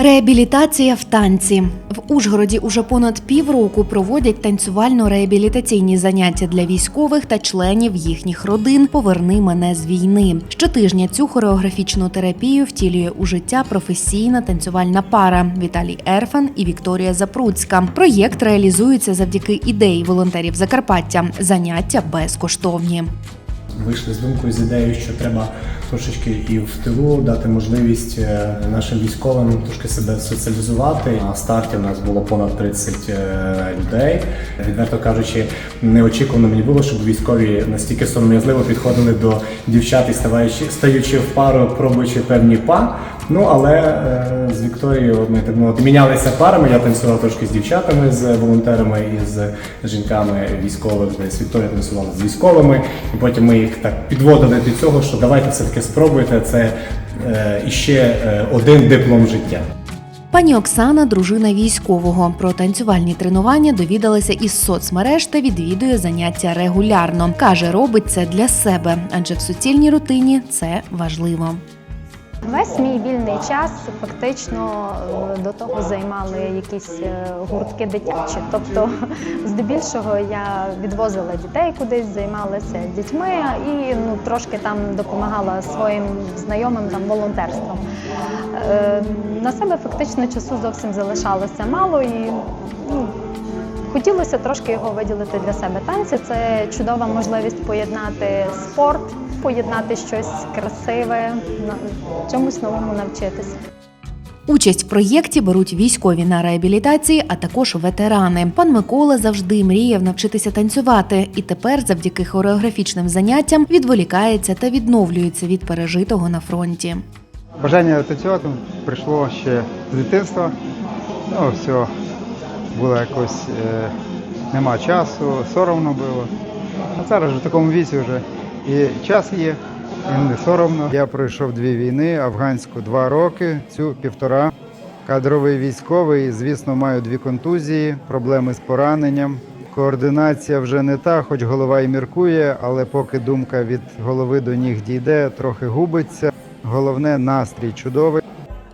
Реабілітація в танці в Ужгороді уже понад півроку проводять танцювально-реабілітаційні заняття для військових та членів їхніх родин. Поверни мене з війни. Щотижня цю хореографічну терапію втілює у життя професійна танцювальна пара Віталій Ерфан і Вікторія Запруцька. Проєкт реалізується завдяки ідеї волонтерів Закарпаття. Заняття безкоштовні. Вийшли з думкою з ідеєю, що треба трошечки і в тилу дати можливість е, нашим військовим трошки себе соціалізувати. На старті у нас було понад 30 е, людей. Відверто кажучи, неочікувано мені було, щоб військові настільки сором'язливо підходили до дівчат і ставаючи стаючи в пару, пробуючи певні па. Ну але е, з Вікторією ми так мовити мінялися парами. Я танцював трошки з дівчатами, з волонтерами і з жінками військових. Десь Вікторія танцювала з військовими, і потім ми їх так підводили до цього, що давайте все таки спробуйте. Це е, іще е, один диплом життя. Пані Оксана, дружина військового. Про танцювальні тренування довідалася із соцмереж та відвідує заняття регулярно. Каже, робить це для себе, адже в суцільній рутині це важливо. Весь мій вільний час фактично е, до того займали якісь е, гуртки дитячі. Тобто, здебільшого я відвозила дітей кудись, займалася дітьми і ну трошки там допомагала своїм знайомим там волонтерством. Е, На себе фактично часу зовсім залишалося мало і ну, Хотілося трошки його виділити для себе. Танці це чудова можливість поєднати спорт, поєднати щось красиве, на- чомусь новому навчитися. Участь в проєкті беруть військові на реабілітації, а також ветерани. Пан Микола завжди мріяв навчитися танцювати, і тепер, завдяки хореографічним заняттям, відволікається та відновлюється від пережитого на фронті. Бажання танцювати прийшло ще з дитинства. Ну, все було якось е, нема часу, соромно було. А зараз в такому віці вже і час є, і не соромно. Я пройшов дві війни, афганську два роки, цю півтора. Кадровий військовий, звісно, маю дві контузії, проблеми з пораненням. Координація вже не та, хоч голова і міркує, але поки думка від голови до ніг дійде, трохи губиться. Головне настрій чудовий.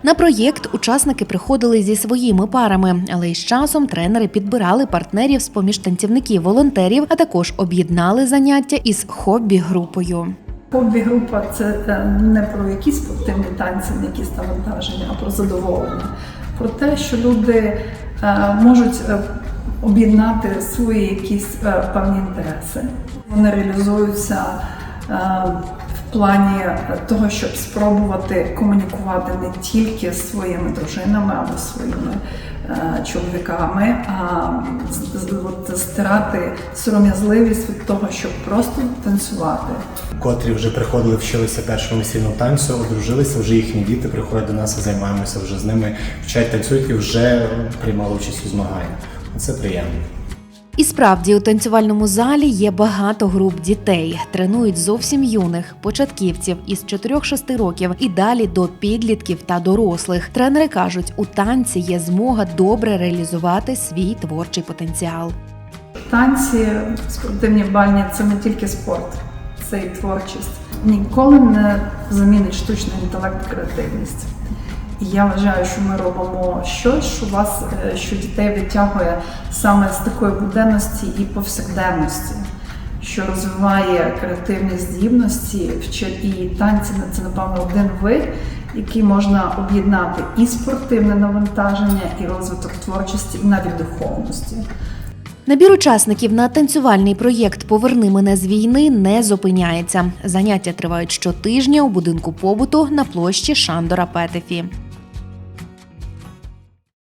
На проєкт учасники приходили зі своїми парами, але із часом тренери підбирали партнерів з поміж танцівників волонтерів, а також об'єднали заняття із хобі-групою. Хобі-група це е, не про якісь спортивні танці, не якісь навантаження, а про задоволення. Про те, що люди е, можуть е, об'єднати свої якісь певні інтереси. Вони реалізуються плані того, щоб спробувати комунікувати не тільки з своїми дружинами або своїми е, чоловіками, а от стирати сором'язливість від того, щоб просто танцювати. Котрі вже приходили, вчилися першому весільному танцю, одружилися, вже їхні діти приходять до нас і займаємося вже з ними, вчать танцюють і вже приймали участь у змаганнях. Це приємно. І справді у танцювальному залі є багато груп дітей. Тренують зовсім юних початківців із 4-6 років і далі до підлітків та дорослих. Тренери кажуть, у танці є змога добре реалізувати свій творчий потенціал. Танці, спортивні бальні це не тільки спорт, це і творчість. Ніколи не замінить штучний інтелект креативність. Я вважаю, що ми робимо щось, що вас, е, що дітей витягує саме з такої буденності і повсякденності, що розвиває креативні здібності, і танці це напевно один вид, який можна об'єднати і спортивне навантаження, і розвиток творчості, навіть духовності. Набір учасників на танцювальний проєкт Поверни мене з війни не зупиняється. Заняття тривають щотижня у будинку побуту на площі Шандора Петефі.